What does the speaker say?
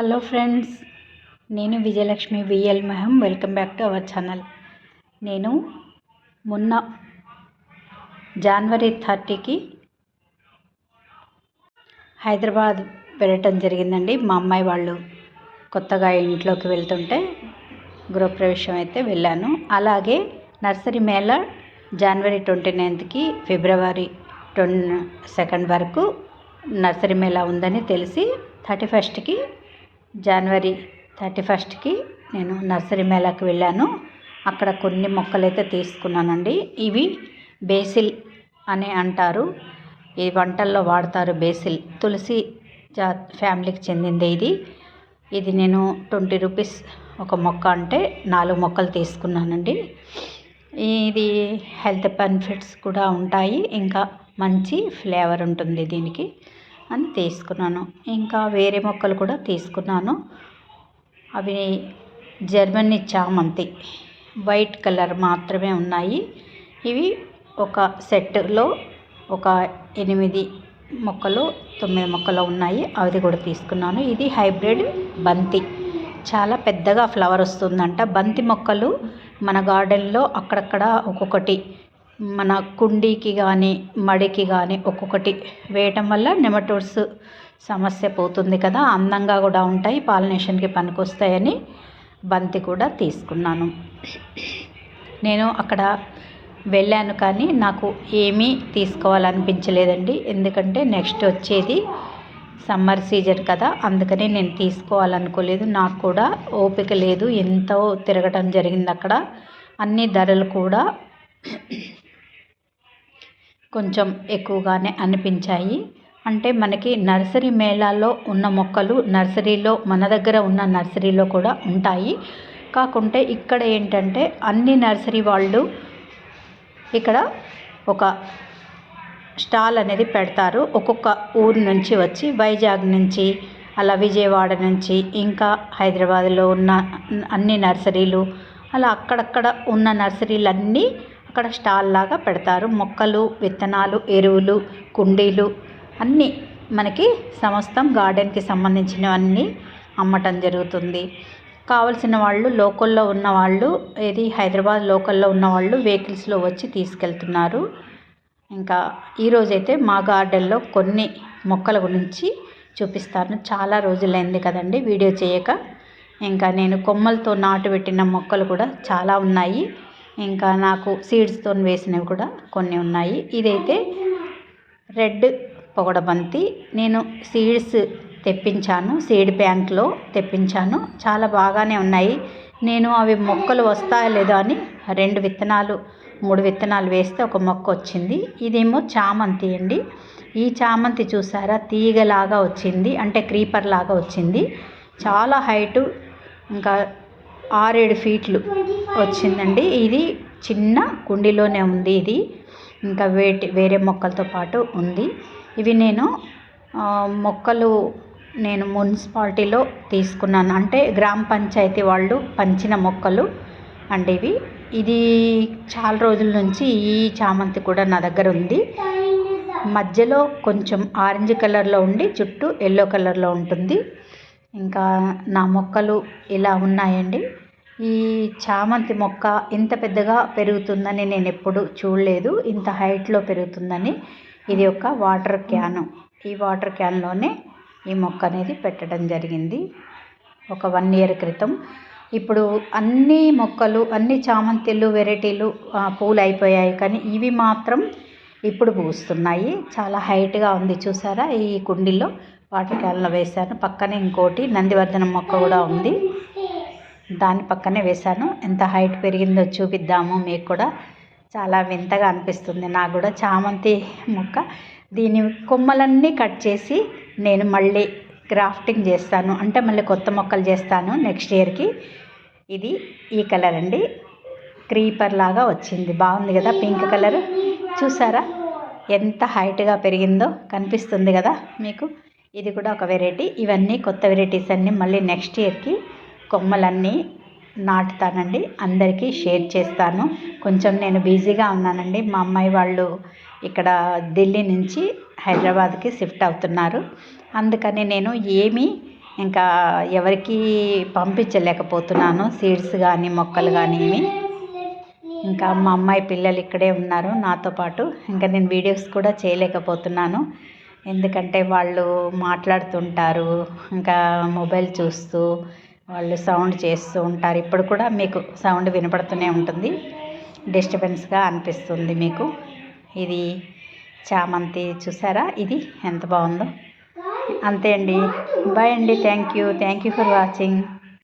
Hello friends నేను Vijayalakshmi VL మహం welcome back to our channel నేను మొన్న జనవరి థర్టీకి హైదరాబాద్ వెళ్ళటం జరిగిందండి. మా అమ్మాయి వాళ్ళు కొత్తగా ఇంట్లోకి వెళ్తుంటే గృహప్రవేశం అయితే వెళ్ళాను. అలాగే నర్సరీ మేళ జనవరి ట్వంటీ నైన్త్కి ఫిబ్రవరి ట్వంటీ సెకండ్ వరకు నర్సరీ మేళా ఉందని తెలిసి థర్టీ ఫస్ట్కి జనవరి థర్టీ ఫస్ట్కి నేను నర్సరీ మేళాకి వెళ్ళాను. అక్కడ కొన్ని మొక్కలైతే తీసుకున్నానండి. ఇవి బేసిల్ అని అంటారు. ఈ వంటల్లో వాడతారు బేసిల్. తులసి జా ఫ్యామిలీకి చెందింది ఇది. ఇది నేను ట్వంటీ రూపీస్ ఒక మొక్క అంటే నాలుగు మొక్కలు తీసుకున్నానండి. ఇది హెల్త్ బెనిఫిట్స్ కూడా ఉంటాయి. ఇంకా మంచి ఫ్లేవర్ ఉంటుంది దీనికి. అని తీసుకున్నాను. ఇంకా వేరే మొక్కలు కూడా తీసుకున్నాను. అవి జర్మనీ చామంతి వైట్ కలర్ మాత్రమే ఉన్నాయి. ఇవి ఒక సెట్లో ఒక ఎనిమిది మొక్కలు తొమ్మిది మొక్కలు ఉన్నాయి. అవి కూడా తీసుకున్నాను. ఇది హైబ్రిడ్ బంతి. చాలా పెద్దగా ఫ్లవర్ వస్తుందంట. బంతి మొక్కలు మన గార్డెన్లో అక్కడక్కడ ఒక్కొక్కటి మన కుండీకి కానీ మడికి కానీ ఒక్కొక్కటి వేయటం వల్ల నెమటోడ్స్ సమస్య పోతుంది కదా. అందంగా కూడా ఉంటాయి పాలినేషన్కి పనికొస్తాయని బంతి కూడా తీసుకున్నాను. నేను అక్కడ వెళ్ళాను కానీ నాకు ఏమీ తీసుకోవాలనిపించలేదండి. ఎందుకంటే నెక్స్ట్ వచ్చేది సమ్మర్ సీజన్ కదా. అందుకని నేను తీసుకోవాలనుకోలేదు. నాకు కూడా ఓపిక లేదు ఎంతో తిరగటం జరిగింది అక్కడ. అన్ని ధరలు కూడా కొంచెం ఎక్కువగానే అనిపించాయి. అంటే మనకి నర్సరీ మేళాల్లో ఉన్న మొక్కలు నర్సరీలో మన దగ్గర ఉన్న నర్సరీలో కూడా ఉంటాయి. కాకుంటే ఇక్కడ ఏంటంటే అన్ని నర్సరీ వాళ్ళు ఇక్కడ ఒక స్టాల్ అనేది పెడతారు. ఒక్కొక్క ఊరు నుంచి వచ్చి వైజాగ్ నుంచి అలా విజయవాడ నుంచి ఇంకా హైదరాబాద్లో ఉన్న అన్ని నర్సరీలు అలా అక్కడక్కడ ఉన్న నర్సరీలన్నీ అక్కడ స్టాల్ లాగా పెడతారు. మొక్కలు విత్తనాలు ఎరువులు కుండీలు అన్నీ మనకి సమస్తం గార్డెన్కి సంబంధించినవన్నీ అమ్మటం జరుగుతుంది. కావలసిన వాళ్ళు లోకల్లో ఉన్న వాళ్ళు ఏది హైదరాబాద్ లోకల్లో ఉన్న వాళ్ళు వెహికల్స్లో వచ్చి తీసుకెళ్తున్నారు. ఇంకా ఈరోజైతే మా గార్డెన్లో కొన్ని మొక్కల గురించి చూపిస్తాను. చాలా రోజులైంది కదండి వీడియో చేయక. ఇంకా నేను కొమ్మలతో నాటు పెట్టిన మొక్కలు కూడా చాలా ఉన్నాయి. ఇంకా నాకు సీడ్స్తో వేసినవి కూడా కొన్ని ఉన్నాయి. ఇదైతే రెడ్ పొగడబంతి. నేను సీడ్స్ తెప్పించాను సీడ్ బ్యాంక్లో తెప్పించాను. చాలా బాగానే ఉన్నాయి. నేను అవి మొక్కలు వస్తాయో లేదో అని రెండు విత్తనాలు మూడు విత్తనాలు వేస్తే ఒక మొక్క వచ్చింది. ఇదేమో చామంతి అండి. ఈ చామంతి చూసారా? తీగలాగా వచ్చింది. అంటే క్రీపర్ లాగా వచ్చింది. చాలా హైటు ఇంకా ఆరేడు ఫీట్లు వచ్చిందండి. ఇది చిన్న కుండీలోనే ఉంది ఇది. ఇంకా వేటి వేరే మొక్కలతో పాటు ఉంది. ఇవి నేను మొక్కలు నేను మున్సిపాలిటీలో తీసుకున్నాను. అంటే గ్రామ పంచాయతీ వాళ్ళు పంచిన మొక్కలు అంటే ఇవి. ఇది చాలా రోజుల నుంచి ఈ చామంతి కూడా నా దగ్గర ఉంది. మధ్యలో కొంచెం ఆరెంజ్ కలర్లో ఉండి చుట్టూ ఎల్లో కలర్లో ఉంటుంది. ఇంకా నా మొక్కలు ఇలా ఉన్నాయండి. ఈ చామంతి మొక్క ఇంత పెద్దగా పెరుగుతుందని నేను ఎప్పుడు చూడలేదు. ఇంత హైట్లో పెరుగుతుందని ఇది ఒక వాటర్ క్యాను ఈ వాటర్ క్యాన్లోనే ఈ మొక్క అనేది పెట్టడం జరిగింది. ఒక వన్ ఇయర్ క్రితం. ఇప్పుడు అన్ని మొక్కలు అన్ని చామంతిలు వెరైటీలు పూలు అయిపోయాయి కానీ ఇవి మాత్రం ఇప్పుడు పూస్తున్నాయి. చాలా హైట్గా ఉంది చూసారా? ఈ కుండీలో వాటర్ క్యాన్లో వేశాను. పక్కనే ఇంకోటి నందివర్ధనం మొక్క కూడా ఉంది. దాని పక్కనే వేశాను. ఎంత హైట్ పెరిగిందో చూపిద్దాము. మీకు కూడా చాలా వింతగా అనిపిస్తుంది. నాకు కూడా చామంతి మొక్క దీని కొమ్మలన్నీ కట్ చేసి నేను మళ్ళీ గ్రాఫ్టింగ్ చేస్తాను. అంటే మళ్ళీ కొత్త మొక్కలు చేస్తాను నెక్స్ట్ ఇయర్కి. ఇది ఈ కలర్ అండి. క్రీపర్ లాగా వచ్చింది. బాగుంది కదా పింక్ కలర్. చూసారా? ఎంత హైట్గా పెరిగిందో కనిపిస్తుంది కదా మీకు. ఇది కూడా ఒక వెరైటీ. ఇవన్నీ కొత్త వెరైటీస్ అన్నీ మళ్ళీ నెక్స్ట్ ఇయర్కి కొమ్మలన్నీ నాటుతానండి. అందరికీ షేర్ చేస్తాను. కొంచెం నేను బిజీగా ఉన్నానండి. మా అమ్మాయి వాళ్ళు ఇక్కడ ఢిల్లీ నుంచి హైదరాబాద్కి షిఫ్ట్ అవుతున్నారు. అందుకని నేను ఏమీ ఇంకా ఎవరికి పంపించలేకపోతున్నాను. సీడ్స్ కానీ మొక్కలు కానీ ఏమి. ఇంకా మా అమ్మాయి పిల్లలు ఇక్కడే ఉన్నారు నాతో పాటు. ఇంకా నేను వీడియోస్ కూడా చేయలేకపోతున్నాను. ఎందుకంటే వాళ్ళు మాట్లాడుతుంటారు. ఇంకా మొబైల్ చూస్తూ వాళ్ళు సౌండ్ చేస్తూ ఉంటారు. ఇప్పుడు కూడా మీకు సౌండ్ వినపడుతూనే ఉంటుంది. డిస్టర్బెన్స్గా అనిపిస్తుంది మీకు. ఇది చామంతి చూసారా? ఇది ఎంత బాగుందో. అంతే అండి. బాయ్ అండి. Thank you. Thank you for watching.